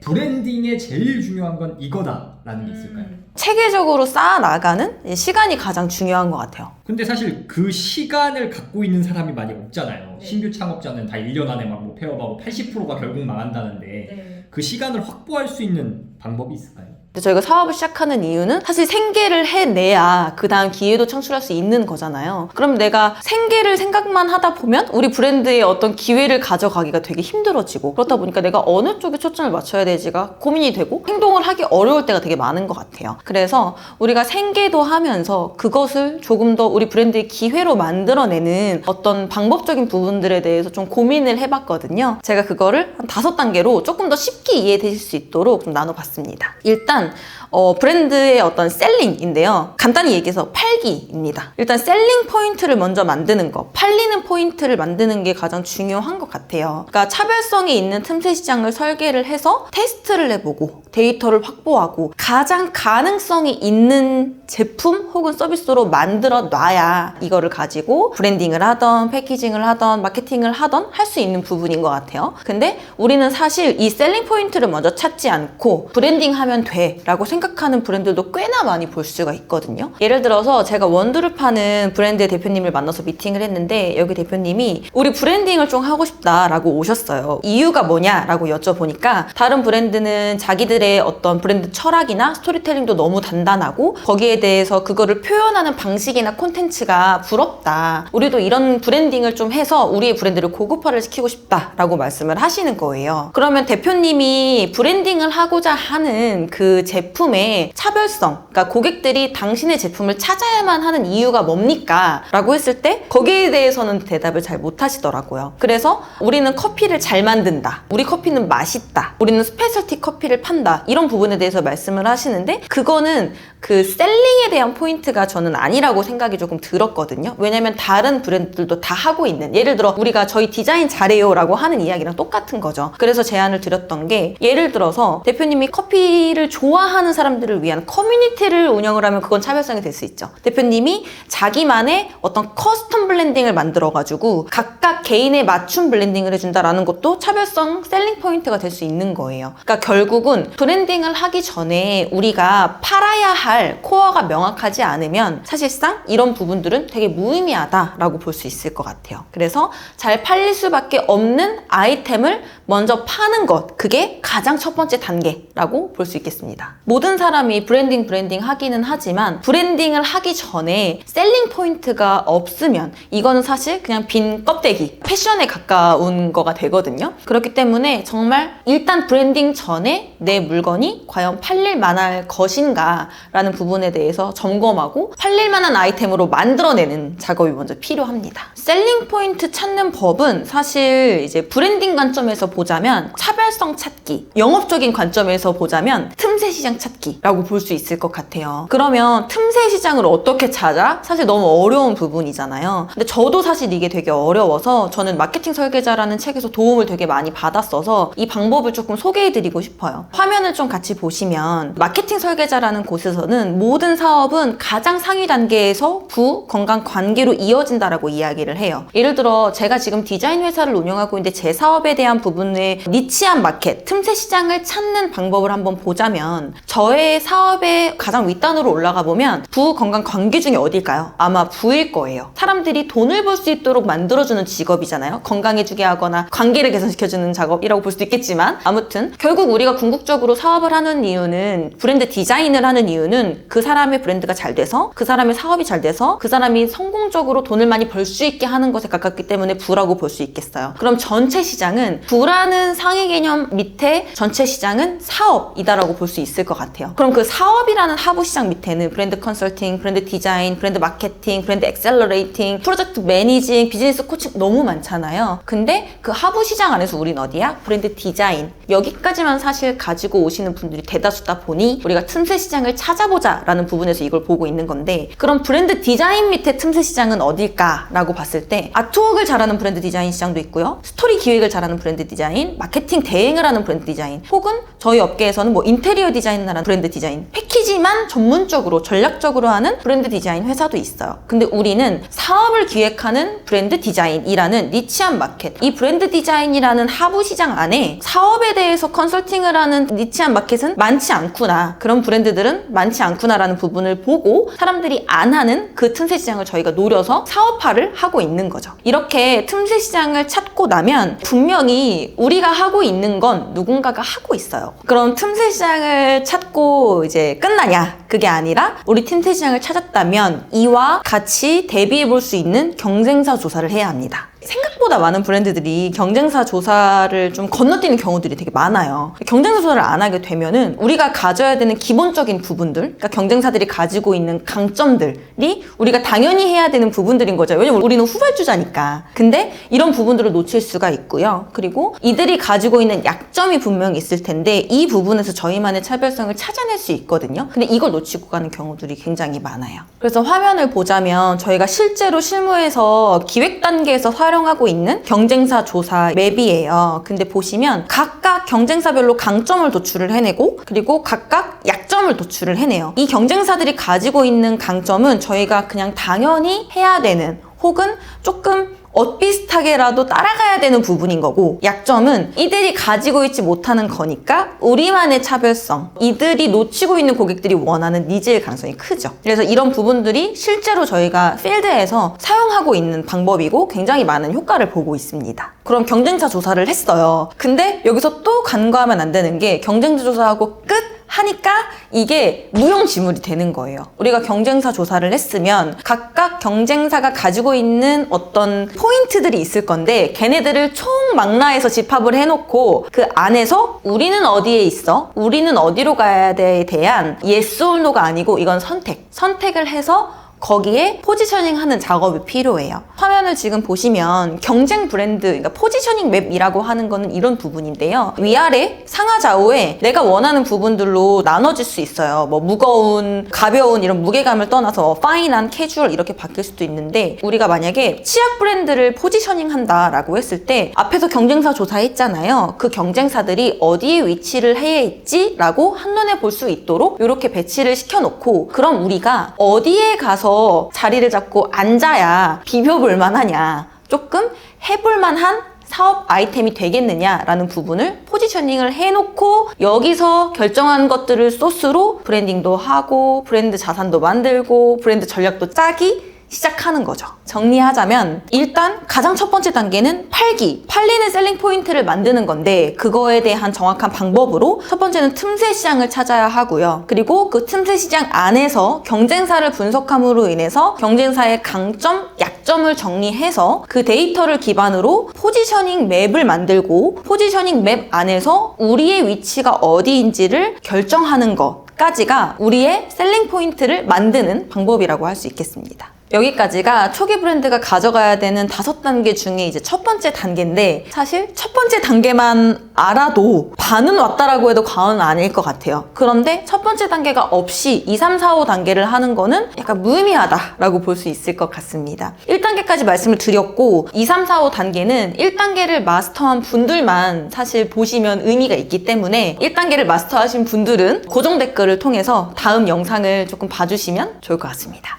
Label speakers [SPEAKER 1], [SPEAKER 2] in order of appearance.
[SPEAKER 1] 브랜딩에 제일 중요한 건 이거다라는 게 있을까요?
[SPEAKER 2] 음.
[SPEAKER 3] 체계적으로 쌓아나가는 시간이 가장 중요한 것 같아요.
[SPEAKER 1] 근데 사실 그 시간을 갖고 있는 사람이 많이 없잖아요.
[SPEAKER 2] 네.
[SPEAKER 1] 신규 창업자는 다 1년 안에 막 뭐 폐업하고 80%가 결국 망한다는데
[SPEAKER 2] 네.
[SPEAKER 1] 그 시간을 확보할 수 있는 방법이 있을까요?
[SPEAKER 3] 저희가 사업을 시작하는 이유는 사실 생계를 해내야 그 다음 기회도 창출할 수 있는 거잖아요. 그럼 내가 생계를 생각만 하다 보면 우리 브랜드의 어떤 기회를 가져가기가 되게 힘들어지고 그렇다 보니까 내가 어느 쪽에 초점을 맞춰야 될지가 고민이 되고 행동을 하기 어려울 때가 되게 많은 것 같아요. 그래서 우리가 생계도 하면서 그것을 조금 더 우리 브랜드의 기회로 만들어내는 어떤 방법적인 부분들에 대해서 좀 고민을 해봤거든요. 제가 그거를 한 다섯 단계로 조금 더 쉽게 이해되실 수 있도록 좀 나눠봤습니다. 일단 어, 브랜드의 어떤 셀링인데요. 간단히 얘기해서 팔기입니다. 일단 셀링 포인트를 먼저 만드는 거, 팔리는 포인트를 만드는 게 가장 중요한 것 같아요. 그러니까 차별성이 있는 틈새 시장을 설계를 해서 테스트를 해보고 데이터를 확보하고 가장 가능성이 있는 제품 혹은 서비스로 만들어 놔야 이거를 가지고 브랜딩을 하던 패키징을 하던 마케팅을 하던 할 수 있는 부분인 것 같아요. 근데 우리는 사실 이 셀링 포인트를 먼저 찾지 않고 브랜딩 하면 돼 라고 생각하는 브랜드도 꽤나 많이 볼 수가 있거든요. 예를 들어서 제가 원두를 파는 브랜드의 대표님을 만나서 미팅을 했는데 여기 대표님이 우리 브랜딩을 좀 하고 싶다라고 오셨어요. 이유가 뭐냐라고 여쭤보니까 다른 브랜드는 자기들의 어떤 브랜드 철학이나 스토리텔링도 너무 단단하고 거기에 대해서 그거를 표현하는 방식이나 콘텐츠가 부럽다. 우리도 이런 브랜딩을 좀 해서 우리의 브랜드를 고급화를 시키고 싶다라고 말씀을 하시는 거예요. 그러면 대표님이 브랜딩을 하고자 하는 그 제품의 차별성, 그러니까 고객들이 당신의 제품을 찾아야만 하는 이유가 뭡니까? 라고 했을 때 거기에 대해서는 대답을 잘 못 하시더라고요. 그래서 우리는 커피를 잘 만든다. 우리 커피는 맛있다. 우리는 스페셜티 커피를 판다. 이런 부분에 대해서 말씀을 하시는데 그거는 그 셀링에 대한 포인트가 저는 아니라고 생각이 조금 들었거든요. 왜냐면 다른 브랜드들도 다 하고 있는 예를 들어 우리가 저희 디자인 잘해요라고 하는 이야기랑 똑같은 거죠. 그래서 제안을 드렸던 게 예를 들어서 대표님이 커피를 좋아하는 사람들을 위한 커뮤니티를 운영을 하면 그건 차별성이 될 수 있죠. 대표님이 자기만의 어떤 커스텀 블렌딩을 만들어가지고 각각 개인의 맞춤 블렌딩을 해준다라는 것도 차별성 셀링 포인트가 될 수 있는 거예요. 그러니까 결국은 브랜딩을 하기 전에 우리가 팔아야 할 코어가 명확하지 않으면 사실상 이런 부분들은 되게 무의미하다라고 볼 수 있을 것 같아요. 그래서 잘 팔릴 수밖에 없는 아이템을 먼저 파는 것, 그게 가장 첫 번째 단계라고 볼 수 있겠습니다. 모든 사람이 브랜딩 브랜딩 하기는 하지만 브랜딩을 하기 전에 셀링 포인트가 없으면 이거는 사실 그냥 빈 껍데기, 패션에 가까운 거가 되거든요. 그렇기 때문에 정말 일단 브랜딩 전에 내 물건이 과연 팔릴 만할 것인가 라는 부분에 대해서 점검하고 팔릴 만한 아이템으로 만들어내는 작업이 먼저 필요합니다. 셀링 포인트 찾는 법은 사실 이제 브랜딩 관점에서 보자면 차별성 찾기, 영업적인 관점에서 보자면 틈새 시장 찾기라고 볼 수 있을 것 같아요. 그러면 틈새 시장을 어떻게 찾아? 사실 너무 어려운 부분이잖아요. 근데 저도 사실 이게 되게 어려워서 저는 마케팅 설계자라는 책에서 도움을 되게 많이 받았어서 이 방법을 조금 소개해드리고 싶어요. 화면을 좀 같이 보시면 마케팅 설계자라는 곳에서는 모든 사업은 가장 상위 단계에서 부 건강 관계로 이어진다라고 이야기를 해요. 예를 들어 제가 지금 디자인 회사를 운영하고 있는데 제 사업에 대한 부분의 니치한 마켓, 틈새 시장을 찾는 방법을 한번 보자면 저의 사업의 가장 윗단으로 올라가 보면 부 건강 관계 중에 어딜까요? 아마 부일 거예요. 사람들이 돈을 벌 수 있도록 만들어주는 직업이잖아요. 건강해지게 하거나 관계를 개선시켜주는 작업이라고 볼 수도 있겠지만 아무튼 결국 우리가 궁극적으로 사업을 하는 이유는 브랜드 디자인을 하는 이유는 그 사람의 브랜드가 잘 돼서 그 사람의 사업이 잘 돼서 그 사람이 성공적으로 돈을 많이 벌 수 있게 하는 것에 가깝기 때문에 부라고 볼 수 있겠어요. 그럼 전체 시장은 부라는 상위 개념 밑에 전체 시장은 사업이다라고 볼 수 있을 것 같아요. 그럼 그 사업이라는 하부 시장 밑에는 브랜드 컨설팅, 브랜드 디자인, 브랜드 마케팅, 브랜드 엑셀러레이팅, 프로젝트 매니징, 비즈니스 코칭 너무 많잖아요. 근데 그 하부 시장 안에서 우린 어디야? 브랜드 디자인. 여기까지만 사실 가지고 오시는 분들이 대다수다 보니 우리가 틈새 시장을 찾아보자 라는 부분에서 이걸 보고 있는 건데 그럼 브랜드 디자인 밑에 틈새 시장은 어딜까라고 봤을 때 아트웍을 잘하는 브랜드 디자인 시장도 있고요. 스토리 기획을 잘하는 브랜드 디자인, 마케팅 대행을 하는 브랜드 디자인, 혹은 저희 업계에서는 뭐 인테리어 디자인이라는 브랜드 디자인 패키지만 전문적으로 전략적으로 하는 브랜드 디자인 회사도 있어요. 근데 우리는 사업을 기획하는 브랜드 디자인이라는 니치한 마켓. 이 브랜드 디자인이라는 하부 시장 안에 사업에 대해서 컨설팅을 하는 니치한 마켓은 많지 않구나. 그런 브랜드들은 많지 않구나라는 부분을 보고 사람들이 안 하는 그 틈새 시장을 저희가 노려서 사업화를 하고 있는 거죠. 이렇게 틈새 시장을 찾고 나면 분명히 우리가 하고 있는 건 누군가가 하고 있어요. 그럼 틈새 시장을 찾고 이제 끝나냐? 그게 아니라 우리 틈새 시장을 찾았다면 이와 같이 대비해 볼 수 있는 경쟁사 조사를 해야 합니다. 생각보다 많은 브랜드들이 경쟁사 조사를 좀 건너뛰는 경우들이 되게 많아요. 경쟁사 조사를 안 하게 되면은 우리가 가져야 되는 기본적인 부분들, 그러니까 경쟁사들이 가지고 있는 강점들이 우리가 당연히 해야 되는 부분들인 거죠. 왜냐면 우리는 후발주자니까. 근데 이런 부분들을 놓칠 수가 있고요. 그리고 이들이 가지고 있는 약점이 분명히 있을 텐데 이 부분에서 저희만의 차별성을 찾아낼 수 있거든요. 근데 이걸 놓치고 가는 경우들이 굉장히 많아요. 그래서 화면을 보자면 저희가 실제로 실무에서 기획 단계에서 활용 하고 있는 경쟁사 조사 맵이에요. 근데 보시면 각각 경쟁사별로 강점을 도출을 해내고 그리고 각각 약점을 도출을 해내요. 이 경쟁사들이 가지고 있는 강점은 저희가 그냥 당연히 해야 되는 혹은 조금 엇비슷하게라도 따라가야 되는 부분인 거고 약점은 이들이 가지고 있지 못하는 거니까 우리만의 차별성 이들이 놓치고 있는 고객들이 원하는 니즈일 가능성이 크죠. 그래서 이런 부분들이 실제로 저희가 필드에서 사용하고 있는 방법이고 굉장히 많은 효과를 보고 있습니다. 그럼 경쟁자 조사를 했어요. 근데 여기서 또 간과하면 안 되는 게 경쟁자 조사하고 끝 하니까 이게 무용지물이 되는 거예요. 우리가 경쟁사 조사를 했으면 각각 경쟁사가 가지고 있는 어떤 포인트들이 있을 건데 걔네들을 총망라해서 집합을 해놓고 그 안에서 우리는 어디에 있어? 우리는 어디로 가야 돼에 대한 yes or no가 아니고 이건 선택. 선택을 해서 거기에 포지셔닝 하는 작업이 필요해요. 화면을 지금 보시면 경쟁 브랜드, 그러니까 포지셔닝 맵이라고 하는 거는 이런 부분인데요. 위아래 상하 좌우에 내가 원하는 부분들로 나눠질 수 있어요. 뭐 무거운, 가벼운 이런 무게감을 떠나서 파인한, 캐주얼 이렇게 바뀔 수도 있는데 우리가 만약에 치약 브랜드를 포지셔닝 한다라고 했을 때 앞에서 경쟁사 조사했잖아요. 그 경쟁사들이 어디에 위치를 해야 있지라고 한눈에 볼 수 있도록 이렇게 배치를 시켜놓고 그럼 우리가 어디에 가서 자리를 잡고 앉아야 비벼볼 만하냐 조금 해볼 만한 사업 아이템이 되겠느냐라는 부분을 포지셔닝을 해놓고 여기서 결정한 것들을 소스로 브랜딩도 하고 브랜드 자산도 만들고 브랜드 전략도 짜기 시작하는 거죠. 정리하자면 일단 가장 첫 번째 단계는 팔기, 팔리는 셀링 포인트를 만드는 건데 그거에 대한 정확한 방법으로 첫 번째는 틈새 시장을 찾아야 하고요. 그리고 그 틈새 시장 안에서 경쟁사를 분석함으로 인해서 경쟁사의 강점, 약점을 정리해서 그 데이터를 기반으로 포지셔닝 맵을 만들고 포지셔닝 맵 안에서 우리의 위치가 어디인지를 결정하는 것 까지가 우리의 셀링 포인트를 만드는 방법이라고 할 수 있겠습니다. 여기까지가 초기 브랜드가 가져가야 되는 다섯 단계 중에 이제 첫 번째 단계인데 사실 첫 번째 단계만 알아도 반은 왔다라고 해도 과언은 아닐 것 같아요. 그런데 첫 번째 단계가 없이 2, 3, 4, 5 단계를 하는 거는 약간 무의미하다라고 볼 수 있을 것 같습니다. 1단계까지 말씀을 드렸고 2, 3, 4, 5 단계는 1단계를 마스터한 분들만 사실 보시면 의미가 있기 때문에 1단계를 마스터하신 분들은 고정 댓글을 통해서 다음 영상을 조금 봐주시면 좋을 것 같습니다.